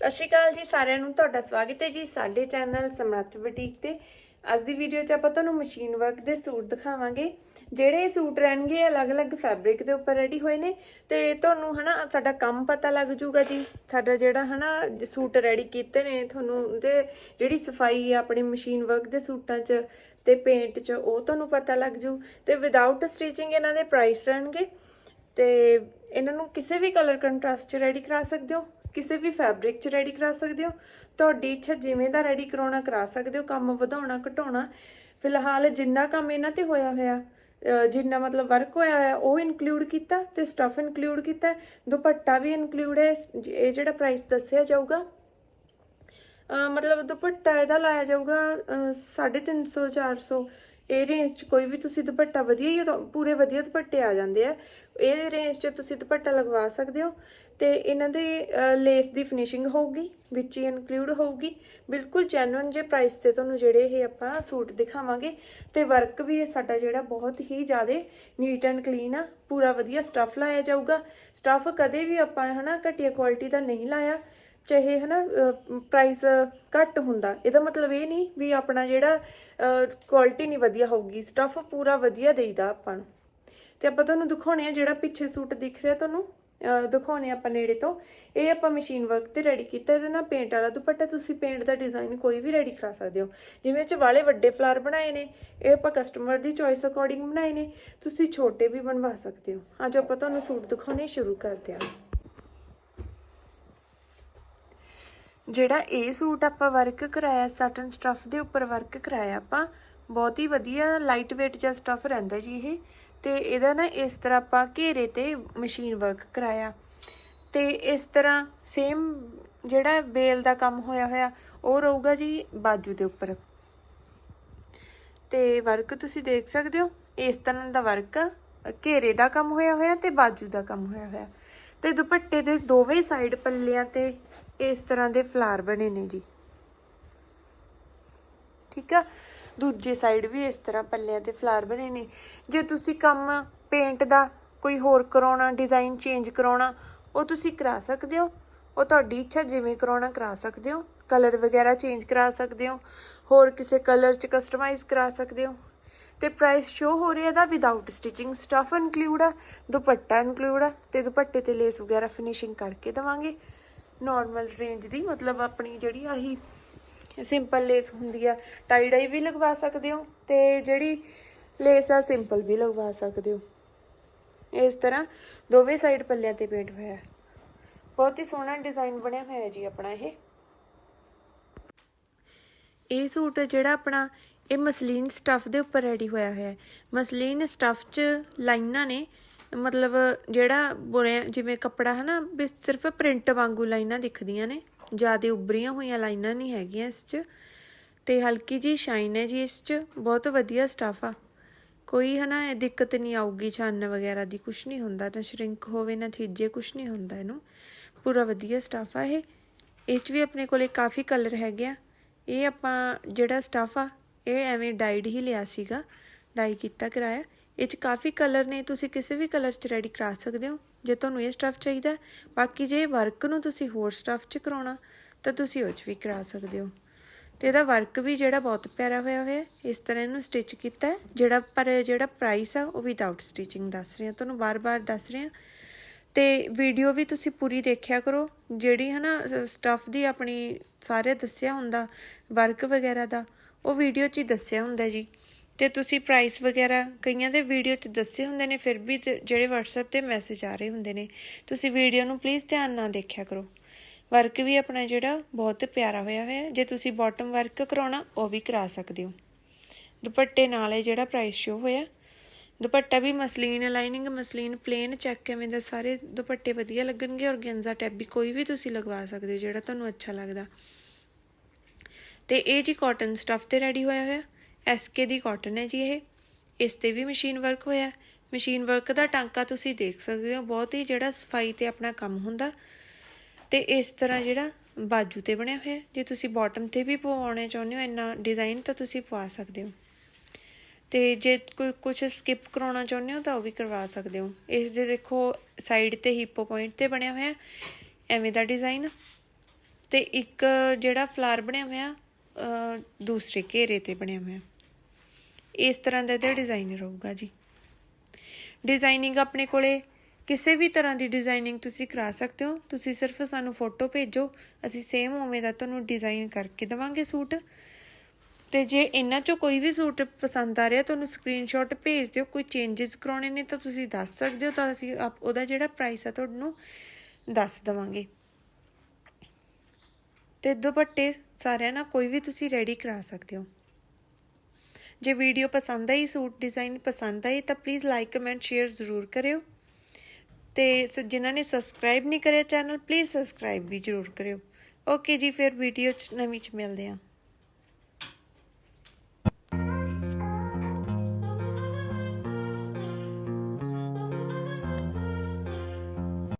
ਸਤਿ ਸ਼੍ਰੀ ਅਕਾਲ ਜੀ, ਸਾਰਿਆਂ ਨੂੰ ਤੁਹਾਡਾ ਸਵਾਗਤ ਹੈ ਜੀ ਸਾਡੇ ਚੈਨਲ ਸਮਰੱਥ ਬੁਟੀਕ ਤੇ। ਅੱਜ ਦੀ ਵੀਡੀਓ 'ਚ ਆਪਾਂ ਤੁਹਾਨੂੰ ਮਸ਼ੀਨ ਵਰਕ ਦੇ ਸੂਟ ਦਿਖਾਵਾਂਗੇ। ਜਿਹੜੇ ਸੂਟ ਰਹਿਣਗੇ ਅਲੱਗ-ਅਲੱਗ ਫੈਬਰਿਕ ਦੇ ਉੱਪਰ ਰੈਡੀ ਹੋਏ ਨੇ। ਤੇ ਤੁਹਾਨੂੰ ਹਨਾ, ਸਾਡਾ ਕੰਮ ਪਤਾ ਲੱਗ ਜੂਗਾ ਜੀ। ਸਾਡਾ ਜਿਹੜਾ ਹਨਾ, ਸੂਟ ਰੈਡੀ ਕੀਤੇ ਨੇ, ਤੁਹਾਨੂੰ ਤੇ ਜਿਹੜੀ ਸਫ਼ਾਈ ਆ ਆਪਣੀ ਮਸ਼ੀਨ ਵਰਕ ਦੇ ਸੂਟਾਂ 'ਚ ਤੇ ਪੇਂਟ 'ਚ, ਉਹ ਤੁਹਾਨੂੰ ਪਤਾ ਲੱਗ ਜੂ ਤੇ ਵਿਦਆਊਟ ਸਟਿਚਿੰਗ ਇਹਨਾਂ ਦੇ ਪ੍ਰਾਈਸ ਰਹਿਣਗੇ। ਤੇ ਇਹਨਾਂ ਨੂੰ ਕਿਸੇ ਵੀ ਕਲਰ ਕੰਟਰਾਸਟ 'ਚ ਰੈਡੀ ਕਰਾ ਸਕਦੇ ਹੋ। ਕਿਸੇ ਵੀ ਫੈਬਰਿਕ 'ਚ ਰੈਡੀ ਕਰਾ ਸਕਦੇ ਹੋ। ਤੁਹਾਡੀ ਇੱਛਾ ਜਿਵੇਂ ਦਾ ਰੈਡੀ ਕਰਾਉਣਾ, ਕਰਾ ਸਕਦੇ ਹੋ। ਕੰਮ ਵਧਾਉਣਾ, ਘਟਾਉਣਾ। ਫਿਲਹਾਲ ਜਿੰਨਾ ਕੰਮ ਇਹਨਾਂ ਤੇ ਹੋਇਆ ਹੋਇਆ ਜਿੰਨਾ ਮਤਲਬ ਵਰਕ ਹੋਇਆ ਹੋਇਆ, ਉਹ ਇਨਕਲੂਡ ਕੀਤਾ ਤੇ ਸਟਫ ਇਨਕਲੂਡ ਕੀਤਾ। ਦੁਪੱਟਾ ਵੀ ਇਨਕਲੂਡ ਹੈ। ਇਹ ਜਿਹੜਾ ਪ੍ਰਾਈਸ ਦੱਸਿਆ ਜਾਊਗਾ ਮਤਲਬ ਦੁਪੱਟਾ ਇਹਦਾ ਲਾਇਆ ਜਾਊਗਾ, ਅਹ 350 400 ਇਹ ਰੇਂਜ 'ਚ ਕੋਈ ਵੀ ਤੁਸੀਂ ਦੁਪੱਟਾ ਵਧੀਆ ਹੀ ਪੂਰੇ ਵਧੀਆ ਦੁਪੱਟੇ ਆ ਜਾਂਦੇ ਆ। ਇਹ ਰੇਂਜ 'ਚ ਤੁਸੀਂ ਦੁਪੱਟਾ ਲਗਵਾ ਸਕਦੇ ਹੋ ਤੇ ਇਹਨਾਂ ਦੇ ਲੇਸ ਦੀ ਫਿਨਿਸ਼ਿੰਗ ਹੋਊਗੀ, ਵਿੱਚ ਹੀ ਇਨਕਲੂਡ ਹੋਊਗੀ। ਬਿਲਕੁਲ ਜੈਨੂਇਨ ਜੇ ਪ੍ਰਾਈਸ ਤੇ ਤੁਹਾਨੂੰ ਜਿਹੜੇ ਇਹ ਆਪਾਂ ਸੂਟ ਦਿਖਾਵਾਂਗੇ ਤੇ ਵਰਕ ਵੀ ਸਾਡਾ ਜਿਹੜਾ ਬਹੁਤ ਹੀ ਜ਼ਿਆਦਾ ਨੀਟ ਐਂਡ ਕਲੀਨ ਆ, ਪੂਰਾ ਵਧੀਆ ਸਟਫ ਲਾਇਆ ਜਾਊਗਾ। ਸਟਫ ਕਦੇ ਵੀ ਆਪਾਂ ਹਨਾ ਘਟੀਆ ਕੁਆਲਿਟੀ ਦਾ ਨਹੀਂ ਲਾਇਆ, ਚਾਹੇ ਹਨਾ ਪ੍ਰਾਈਸ ਘੱਟ ਹੁੰਦਾ। ਇਹਦਾ ਮਤਲਬ ਇਹ ਨਹੀਂ ਵੀ ਆਪਣਾ ਜਿਹੜਾ ਕੁਆਲਿਟੀ ਨਹੀਂ ਵਧੀਆ ਹੋਊਗੀ। ਸਟਫ ਪੂਰਾ ਵਧੀਆ ਦੇਈਦਾ ਆਪਾਂ ਨੂੰ। ਤੇ ਆਪਾਂ ਤੁਹਾਨੂੰ ਦਿਖਾਉਣੇ ਆ ਜਿਹੜਾ ਪਿੱਛੇ ਸੂਟ ਦਿਖ ਰਿਹਾ ਤੁਹਾਨੂੰ ਦਿਖਾਉਣੇ ਆਪਾਂ ਨੇੜੇ ਤੋਂ। ਇਹ ਆਪਾਂ ਮਸ਼ੀਨ ਵਰਕ ਤੇ ਰੈਡੀ ਕੀਤਾ, ਇਹਦੇ ਨਾਲ ਪੇਂਟ ਵਾਲਾ ਦੁਪੱਟਾ, ਤੁਸੀਂ ਪੇਂਟ ਦਾ ਡਿਜ਼ਾਈਨ ਕੋਈ ਵੀ ਰੈਡੀ ਕਰਾ ਸਕਦੇ ਹੋ। ਜਿਵੇਂ ਚ ਵਾਲੇ ਵੱਡੇ ਫਲਾਰ ਬਣਾਏ ਨੇ, ਇਹ ਆਪਾਂ ਕਸਟਮਰ ਦੀ ਚੋਇਸ ਅਕੋਰਡਿੰਗ ਬਣਾਏ ਨੇ, ਤੁਸੀਂ ਛੋਟੇ ਵੀ ਬਣਵਾ ਸਕਦੇ ਹੋ। ਅੱਜ ਆਪਾਂ ਤੁਹਾਨੂੰ ਸੂਟ ਦਿਖਾਉਣੇ ਸ਼ੁਰੂ ਕਰਦੇ ਹਾਂ। ਜਿਹੜਾ ਇਹ ਸੂਟ ਆਪਾਂ ਵਰਕ ਕਰਾਇਆ ਸਟਨ ਸਟਫ ਦੇ ਉੱਪਰ ਵਰਕ ਕਰਾਇਆ ਆਪਾਂ, ਬਹੁਤ ਹੀ ਵਧੀਆ ਲਾਈਟ weight ਜਿਹਾ ਸਟਫ ਰਹਿੰਦਾ ਜੀ ਇਹ। ਤੇ ਇਹਦਾ ਨਾ ਇਸ ਤਰ੍ਹਾਂ ਆਪਾਂ ਘੇਰੇ ਤੇ ਮਸ਼ੀਨ ਵਰਕ ਕਰਾਇਆ। ਤੇ ਇਸ ਤਰ੍ਹਾਂ ਸੇਮ ਜਿਹੜਾ ਬੇਲ ਦਾ ਕੰਮ ਹੋਇਆ ਹੋਇਆ, ਉਹ ਰਹੂਗਾ ਜੀ ਬਾਜੂ ਦੇ ਉੱਪਰ। ਤੇ ਵਰਕ ਤੁਸੀਂ ਦੇਖ ਸਕਦੇ ਹੋ, ਇਸ ਤਰ੍ਹਾਂ ਦਾ ਵਰਕ ਘੇਰੇ ਦਾ ਕੰਮ ਹੋਇਆ ਹੋਇਆ ਤੇ ਬਾਜੂ ਦਾ ਕੰਮ ਹੋਇਆ ਹੋਇਆ। ਤੇ ਦੁਪੱਟੇ ਦੇ ਦੋਵੇਂ ਸਾਈਡ ਪੱਲਿਆਂ ਤੇ ਇਸ ਤਰ੍ਹਾਂ ਦੇ ਫਲਾਰ ਬਣੇ ਨੇ ਜੀ। ਠੀਕ ਆ? ਦੂਜੇ ਸਾਈਡ ਵੀ ਇਸ ਤਰ੍ਹਾਂ ਪੱਲਿਆਂ ਤੇ ਫਲਾਰ ਬਣੇ ਨੇ। ਜੇ ਤੁਸੀਂ ਕੰਮ ਪੇਂਟ ਦਾ ਕੋਈ ਹੋਰ ਕਰਾਉਣਾ ਡਿਜ਼ਾਈਨ ਚੇਂਜ ਕਰਾਉਣਾ, ਉਹ ਤੁਸੀਂ ਕਰਾ ਸਕਦੇ ਹੋ। ਉਹ ਤੁਹਾਡੀ ਇੱਛਾ ਜਿਵੇਂ ਕਰਾਉਣਾ, ਕਰਾ ਸਕਦੇ ਹੋ। ਕਲਰ ਵਗੈਰਾ ਚੇਂਜ ਕਰਾ ਸਕਦੇ ਹੋ। ਹੋਰ ਕਿਸੇ ਕਲਰ ਚ ਕਸਟਮਾਈਜ਼ ਕਰਾ ਸਕਦੇ ਹੋ। ਤੇ ਪ੍ਰਾਈਸ ਸ਼ੋ ਹੋ ਰਿਹਾ ਦਾ ਵਿਦਆਊਟ ਸਟਿਚਿੰਗ ਸਟਫ ਇਨਕਲੂਡ ਆ, ਦੁਪੱਟਾ ਇਨਕਲੂਡ ਆ ਤੇ ਦੁਪੱਟੇ ਤੇ ਲੇਸ ਵਗੈਰਾ ਫਿਨਿਸ਼ਿੰਗ ਕਰਕੇ ਦਵਾਂਗੇ। ਨਾਰਮਲ ਰੇਂਜ ਦੀ ਮਤਲਬ ਆਪਣੀ ਜਿਹੜੀ ਆਹੀ ਸਿੰਪਲ ਲੇਸ ਹੁੰਦੀ ਆ। ਟਾਈ ਡਾਈ ਵੀ ਲਗਵਾ ਸਕਦੇ ਹੋ ਤੇ ਜਿਹੜੀ ਲੇਸ ਆ ਸਿੰਪਲ ਵੀ ਲਗਵਾ ਸਕਦੇ ਹੋ। ਇਸ ਤਰ੍ਹਾਂ ਦੋਵੇਂ ਸਾਈਡ ਪੱਲਿਆਂ ਤੇ ਪੇਂਟ ਹੋਇਆ। ਬਹੁਤ ਹੀ ਸੋਹਣਾ ਡਿਜ਼ਾਈਨ ਬਣਿਆ ਹੋਇਆ ਜੀ ਆਪਣਾ ਇਹ। ਇਹ ਸੂਟ ਜਿਹੜਾ ਆਪਣਾ, ਇਹ ਮਸਲੀਨ ਸਟਫ ਦੇ ਉੱਪਰ ਰੈਡੀ ਹੋਇਆ ਹੋਇਆ ਹੈ। ਮਸਲੀਨ ਸਟਫ 'ਚ ਲਾਈਨਾਂ ਨੇ, ਮਤਲਬ ਜਿਹੜਾ ਬੁਣਿਆ, ਜਿਵੇਂ ਕੱਪੜਾ ਹੈ ਨਾ ਵੀ ਸਿਰਫ ਪ੍ਰਿੰਟ ਵਾਂਗੂ ਲਾਈਨਾਂ ਦਿਖਦੀਆਂ ਨੇ। ਜ਼ਿਆਦਾ ਉੱਭਰੀਆਂ ਹੋਈਆਂ ਲਾਈਨਾਂ ਨਹੀਂ ਹੈਗੀਆਂ ਇਸ 'ਚ। ਤੇ ਹਲਕੀ ਜੀ ਸ਼ਾਈਨ ਹੈ ਜੀ ਇਸ 'ਚ। ਬਹੁਤ ਵਧੀਆ ਸਟਫ ਆ। ਕੋਈ ਹਨਾ ਇਹ ਦਿੱਕਤ ਨਹੀਂ ਆਊਗੀ ਛਾਨ ਵਗੈਰਾ ਦੀ ਕੁਝ ਨਹੀਂ ਹੁੰਦਾ, ਨਾ ਸ਼ਰਿੰਕ ਹੋਵੇ, ਨਾ ਛਿੱਜੇ ਕੁਝ ਨਹੀਂ ਹੁੰਦਾ ਇਹਨੂੰ। ਪੂਰਾ ਵਧੀਆ ਸਟਫ ਆ ਇਹ। ਇਹ 'ਚ ਵੀ ਆਪਣੇ ਕੋਲੇ ਕਾਫੀ ਕਲਰ ਹੈਗੇ ਆ। ਇਹ ਆਪਾਂ ਜਿਹੜਾ ਸਟਫ ਆ, ਇਹ ਐਵੇਂ ਡਾਈਡ ਹੀ ਲਿਆ ਸੀਗਾ। ਡਾਈ ਕੀਤਾ ਕਰਾਇਆ। ਇਹ 'ਚ ਕਾਫੀ ਕਲਰ ਨੇ, ਤੁਸੀਂ ਕਿਸੇ ਵੀ ਕਲਰ 'ਚ ਰੈਡੀ ਕਰਾ ਸਕਦੇ ਹੋ। ਜੇ ਤੁਹਾਨੂੰ ਇਹ ਸਟਫ ਚਾਹੀਦਾ, ਬਾਕੀ ਜੇ ਵਰਕ ਨੂੰ ਤੁਸੀਂ ਹੋਰ ਸਟਫ 'ਚ ਕਰਾਉਣਾ, ਤਾਂ ਤੁਸੀਂ ਉਹ 'ਚ ਵੀ ਕਰਾ ਸਕਦੇ ਹੋ। ਤੇ ਇਹਦਾ ਵਰਕ ਵੀ ਜਿਹੜਾ ਬਹੁਤ ਪਿਆਰਾ ਹੋਇਆ ਹੋਇਆ, ਇਸ ਤਰ੍ਹਾਂ ਇਹਨੂੰ ਸਟਿਚ ਕੀਤਾ ਜਿਹੜਾ ਪਰ ਜਿਹੜਾ ਪ੍ਰਾਈਸ ਆ, ਉਹ ਵਿਦਆਊਟ ਸਟਿਚਿੰਗ ਦੱਸ ਰਹੀ ਹਾਂ ਤੁਹਾਨੂੰ ਬਾਰ-ਬਾਰ ਦੱਸ ਰਹੀ। ਹਾਂ ਤੇ ਵੀਡੀਓ ਵੀ ਤੁਸੀਂ ਪੂਰੀ ਦੇਖਿਆ ਕਰੋ, ਜਿਹੜੀ ਹੈ ਨਾ ਸਟਫ ਦੀ ਆਪਣੀ ਸਾਰੇ ਦੱਸਿਆ ਹੁੰਦਾ ਵਰਕ ਵਗੈਰਾ ਦਾ, ਉਹ ਵੀਡੀਓ 'ਚ ਹੀ ਦੱਸਿਆ ਹੁੰਦਾ ਜੀ। ਤੇ ਤੁਸੀਂ ਪ੍ਰਾਈਸ ਵਗੈਰਾ ਕਈਆਂ ਦੇ ਵੀਡੀਓ 'ਚ ਦੱਸੇ ਹੁੰਦੇ ਨੇ, ਫਿਰ ਵੀ ਜਿਹੜੇ WhatsApp ਤੇ ਮੈਸੇਜ ਆ ਰਹੇ ਹੁੰਦੇ ਨੇ, ਤੁਸੀਂ ਵੀਡੀਓ ਨੂੰ ਪਲੀਜ਼ ਧਿਆਨ ਨਾਲ ਦੇਖਿਆ ਕਰੋ। ਵਰਕ ਵੀ ਆਪਣਾ ਜਿਹੜਾ ਬਹੁਤ ਪਿਆਰਾ ਹੋਇਆ ਹੋਇਆ, ਜੇ ਤੁਸੀਂ ਬਾਟਮ ਵਰਕ ਕਰਾਉਣਾ, ਉਹ ਵੀ ਕਰਾ ਸਕਦੇ ਹੋ। ਦੁਪੱਟੇ ਨਾਲ ਇਹ ਜਿਹੜਾ ਪ੍ਰਾਈਸ ਸ਼ੋ ਹੋਇਆ, ਦੁਪੱਟਾ ਵੀ muslin lining muslin plain check ਕਿਵੇਂ ਦਾ, ਸਾਰੇ ਦੁਪੱਟੇ ਵਧੀਆ ਲੱਗਣਗੇ ਔਰ ਗੈਂਜ਼ਾ ਟੈਪ ਵੀ ਕੋਈ ਵੀ ਤੁਸੀਂ ਲਗਵਾ ਸਕਦੇ ਹੋ, ਜਿਹੜਾ ਤੁਹਾਨੂੰ ਅੱਛਾ ਲੱਗਦਾ। ਤੇ ਇਹ ਜੀ ਕਾਟਨ ਸਟਫ ਤੇ ਰੈਡੀ ਹੋਇਆ ਹੋਇਆ ਐਸਕੇ ਦੀ ਕਾਟਨ ਹੈ ਜੀ ਇਹ। ਇਸ ਤੇ ਵੀ ਮਸ਼ੀਨ ਵਰਕ ਹੋਇਆ ਮਸ਼ੀਨ ਵਰਕ ਦਾ ਟਾਂਕਾ ਤੁਸੀਂ ਦੇਖ ਸਕਦੇ ਹੋ। ਬਹੁਤ ਹੀ ਜਿਹੜਾ ਸਫ਼ਾਈ ਤੇ ਆਪਣਾ ਕੰਮ ਹੁੰਦਾ। ਤੇ ਇਸ ਤਰ੍ਹਾਂ ਜਿਹੜਾ ਬਾਜੂ ਤੇ ਬਣਿਆ ਹੋਇਆ ਜੇ ਤੁਸੀਂ ਬਾਟਮ ਤੇ ਵੀ ਪਵਾਉਣੇ ਚਾਹੁੰਦੇ ਹੋ, ਇੰਨਾ ਡਿਜ਼ਾਈਨ ਤਾਂ ਤੁਸੀਂ ਪਵਾ ਸਕਦੇ ਹੋ। ਤੇ ਜੇ ਕੋਈ ਕੁਝ ਸਕਿਪ ਕਰਾਉਣਾ ਚਾਹੁੰਦੇ ਹੋ ਤਾਂ ਉਹ ਵੀ ਕਰਵਾ ਸਕਦੇ ਹੋ। ਇਸ ਦੇ ਦੇਖੋ ਸਾਈਡ ਤੇ ਹਿੱਪੋ ਪੁਆਇੰਟ ਤੇ ਬਣਿਆ ਹੋਇਆ ਐਵੇਂ ਦਾ ਡਿਜ਼ਾਈਨ ਤੇ ਇੱਕ ਜਿਹੜਾ ਫਲਾਰ ਬਣਿਆ ਹੋਇਆ ਦੂਸਰੇ ਘੇਰੇ ਤੇ ਬਣਿਆ ਹੋਇਆ। ਇਸ ਤਰ੍ਹਾਂ ਦਾ ਇਹਦਾ ਡਿਜ਼ਾਈਨ ਰਹੂਗਾ ਜੀ। ਡਿਜ਼ਾਈਨਿੰਗ ਆਪਣੇ ਕੋਲੇ ਕਿਸੇ ਵੀ ਤਰ੍ਹਾਂ ਦੀ ਡਿਜ਼ਾਈਨਿੰਗ ਤੁਸੀਂ ਕਰਾ ਸਕਦੇ ਹੋ। ਤੁਸੀਂ ਸਿਰਫ ਸਾਨੂੰ ਫੋਟੋ ਭੇਜੋ। ਅਸੀਂ ਸੇਮ ਉਵੇਂ ਦਾ ਤੁਹਾਨੂੰ ਡਿਜ਼ਾਈਨ ਕਰਕੇ ਦੇਵਾਂਗੇ ਸੂਟ। ਤੇ ਜੇ ਇਹਨਾਂ ਚੋਂ ਕੋਈ ਵੀ ਸੂਟ ਪਸੰਦ ਆ ਰਿਹਾ, ਤੁਹਾਨੂੰ ਸਕਰੀਨਸ਼ਾਟ ਭੇਜ ਦਿਓ। ਕੋਈ ਚੇਂਜਸ ਕਰਾਉਣੇ ਨੇ ਤਾਂ ਤੁਸੀਂ ਦੱਸ ਸਕਦੇ ਹੋ। ਤਾਂ ਅਸੀਂ ਆਪ- ਉਹਦਾ ਜਿਹੜਾ ਪ੍ਰਾਈਸ ਆ, ਤੁਹਾਨੂੰ ਦੱਸ ਦਵਾਂਗੇ। ਤੇ ਦੁਪੱਟੇ ਸਾਰਿਆਂ ਨਾਲ ਕੋਈ ਵੀ ਤੁਸੀਂ ਰੈਡੀ ਕਰਾ ਸਕਦੇ ਹੋ। ਜੇ ਵੀਡੀਓ ਪਸੰਦ ਆਈ, ਸੂਟ ਡਿਜ਼ਾਈਨ ਪਸੰਦ ਆਈ, ਤਾਂ ਪਲੀਜ਼ ਲਾਈਕ ਕਮੈਂਟ ਸ਼ੇਅਰ ਜ਼ਰੂਰ ਕਰਿਓ। ਤੇ ਸ- ਜਿਨ੍ਹਾਂ ਨੇ ਸਬਸਕ੍ਰਾਈਬ ਨਹੀਂ ਕਰਿਆ ਚੈਨਲ ਪਲੀਜ਼ ਸਬਸਕ੍ਰਾਈਬ ਵੀ ਜ਼ਰੂਰ ਕਰਿਓ। ਓਕੇ ਜੀ, ਫਿਰ ਵੀਡੀਓ ਚ ਨਵੀਂ ਚ ਮਿਲਦੇ ਹਾਂ।